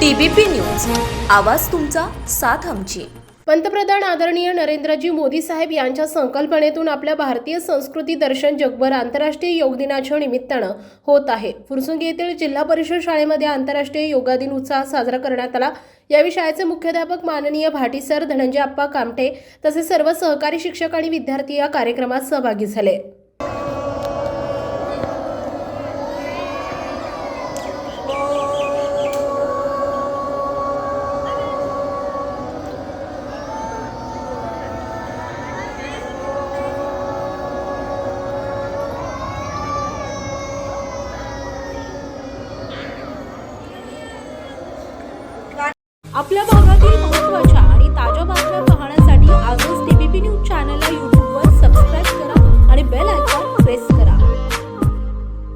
TBP news. आवाज तुमचा साथ आमची. पंतप्रधान आदरणीय नरेंद्रजी मोदी साहेब यांच्या संकल्पनेतून आपल्या भारतीय संस्कृती दर्शन जगभर आंतरराष्ट्रीय योग दिनाच्या निमित्तानं होत आहे. फुरसुंगी येथील जिल्हा परिषद शाळेमध्ये आंतरराष्ट्रीय योगा दिन उत्साहात साजरा करण्यात आला. यावेळी शाळेचे मुख्याध्यापक माननीय भाटी सर धनंजय अप्पा कामटे तसेच सर्व सहकारी शिक्षक आणि विद्यार्थी या कार्यक्रमात सहभागी झाले. आपल्या भागातील